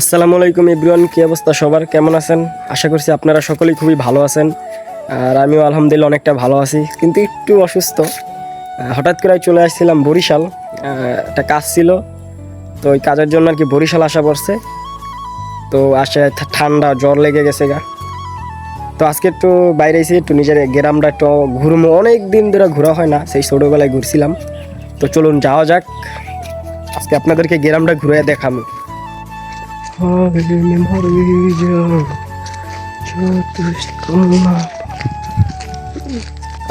আসসালামু আলাইকুম ইব্রিয়ান কী অবস্থা সবার? কেমন আছেন? আশা করছি আপনারা সকলেই খুবই ভালো আছেন। আর আমিও আলহামদুলিল্লাহ অনেকটা ভালো আছি, কিন্তু একটু অসুস্থ। হঠাৎ করে চলে আসছিলাম বরিশাল। একটা কাজ ছিল, তো ওই কাজের জন্য আর কি বরিশাল আসা পড়ছে। তো আসে ঠান্ডা, জ্বর লেগে গেছে গা। তো আজকে একটু বাইরে এসে একটু নিজের গ্রামটা একটু ঘুরবো অনেক দিন ধরে ঘোরা হয় না, সেই ছোটোবেলায় ঘুরছিলাম। তো চলুন যাওয়া যাক। আজকে আপনাদেরকে গ্রামটা ঘুরে দেখাবো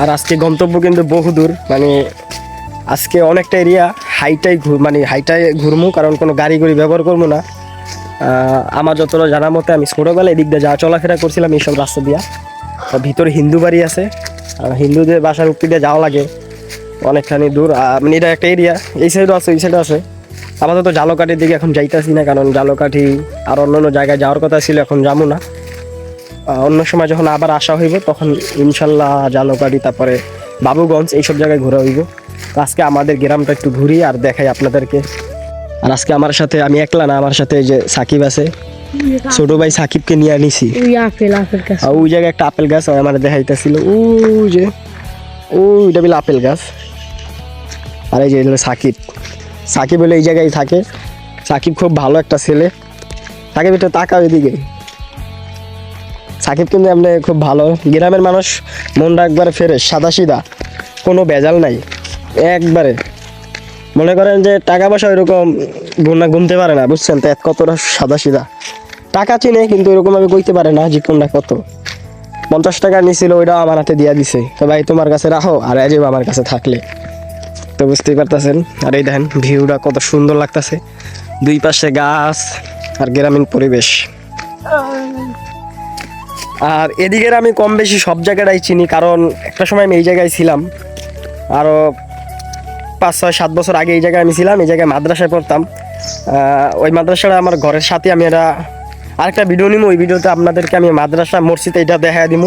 আর আজকে গন্তব্য কিন্তু বহু দূর মানে আজকে অনেকটা এরিয়া হাইটাই ঘুর মানে হাইটাই ঘুরমু, কারণ কোনো গাড়ি গাড়ি ব্যবহার করব না। আমার যতটা জানা মতে আমি ছোটোবেলায় এদিক দিয়ে যা চলাফেরা করছিলাম এইসব রাস্তা দিয়া। ভিতরে হিন্দু বাড়ি আছে, আর হিন্দুদের বাসার উপর দিয়ে যাওয়া লাগে। অনেকখানি দূর মানে এটা একটা এরিয়া, এই সাইডও আছে এই সাইডও আছে। আপাতত জালকাঠির দিকে এখন যাইতাছি না কারণ জালকাঠি আর অন্য অন্য জায়গায় যাওয়ার কথা ছিল এখন যাব না। অন্য সময় যখন আবার আসা হইব তখন ইনশাল্লাহ জালকাঠি তারপরে বাবুগঞ্জ এইসব জায়গায় ঘোরা হইব। আজকে আমাদের গ্রামটা একটু ঘুরি আর দেখাই আপনাদেরকে। আর আজকে আমার সাথে আমি একলা না আমার সাথে যে সাকিব আছে। ছোট ভাই সাকিবকে নিয়ে আনিছি। ওই জায়গায় একটা আপেল গাছ আমার দেখাইতেছিল। ওই যে ওইটা বলে আপেল গাছ। আর এই যে সাকিব। সাকিব হলে এই জায়গায় থাকে। সাকিব খুব ভালো একটা ছেলে। সাকিব, একটু তাকাও এদিকে। সাকিব কিন্তু এমনি খুব ভালো। গ্রামের মানুষ মনটা একবারে ফেরে সাদা সিধা কোনো ভেজাল নাই। একবারে। মনে করেন যে টাকা পয়সা ওইরকম গুণা গুনতে পারে না, বুঝছেন? তো এত কতটা সাদা সিধা টাকা চিনে, কিন্তু এরকম ভাবে কইতে পারে না যে কোনটা কত। পঞ্চাশ টাকা নিছিল, ওইটাও আমার হাতে দিয়া দিছে। তো ভাই, তোমার কাছে রাখো, আর আজীব আমার কাছে থাকলে। তো বুঝতেই পারতেছেন। আর এই দেখেন, ভিউটা কত সুন্দর লাগতেছে। দুই পাশে গাছ আর গ্রামীণ পরিবেশ। আর এদিকের আমি কম বেশি সব জায়গাটাই চিনি, কারণ একটা সময় আমি এই জায়গায় ছিলাম। আরও পাঁচ, ছয়, সাত বছর আগে এই জায়গায় আমি ছিলাম, এই জায়গায় মাদ্রাসায় পড়তাম। ওই মাদ্রাসাটা আমার ঘরের সাথে আমি এটা আরেকটা ভিডিও নিবো ওই ভিডিওতে আপনাদেরকে আমি মাদ্রাসা মসজিদ এটা দেখা দিব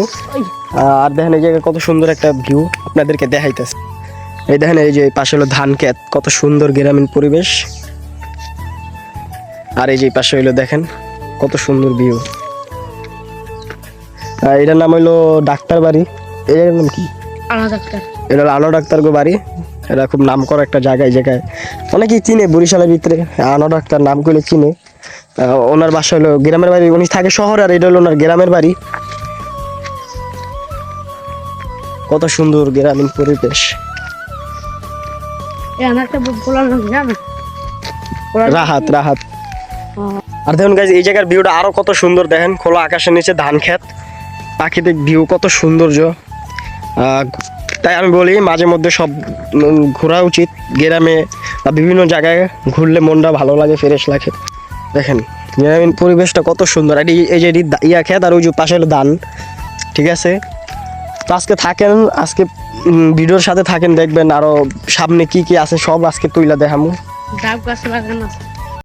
আর দেখেন এই জায়গায় কত সুন্দর একটা ভিউ আপনাদেরকে দেখাইতেছে। এই দেখেন এই যে এই পাশে হলো ধান ক্ষেত কত সুন্দর গ্রামীণ পরিবেশ। আর এই যে পাশে হইল দেখেন কত সুন্দর ভিউ এটার নাম হইল ডাক্তার বাড়ি। এই জায়গার নাম কি? এটা হলো আলো ডাক্তার গো বাড়ি। এটা খুব নাম করা একটা জায়গা এই জায়গায়। অনেকেই চিনে বরিশালের ভিতরে আলো ডাক্তার নাম করলে চিনে। ওনার বাসা হলো গ্রামের বাড়ি উনি থাকে শহরে আর এটা হলো ওনার গ্রামের বাড়ি। কত সুন্দর গ্রামীণ পরিবেশ। রাহাত রাহাত। আর দেখুন গাইজ এই জায়গার ভিউটা আরও কত সুন্দর দেখেন খোলা আকাশের নিচে ধান ক্ষেত। প্রাকৃতিক ভিউ কত সৌন্দর্য। তাই আমি বলি মাঝে মধ্যে সব ঘোরা উচিত গ্রামে বা বিভিন্ন জায়গায় ঘুরলে মনটা ভালো লাগে ফ্রেশ লাগে। দেখেন গ্রামীণ পরিবেশটা কত সুন্দর। আর এই- যে ইয়া ক্ষেত আর ওই যে পাশে হলো ধান ঠিক আছে? তো আজকে থাকেন আজকে ভিডিওর সাথে থাকেন, দেখবেন আরও সামনে কি কি আছে, সব আজকে তুইলা দেখামু। ডাব গাছ লাগানো আছে।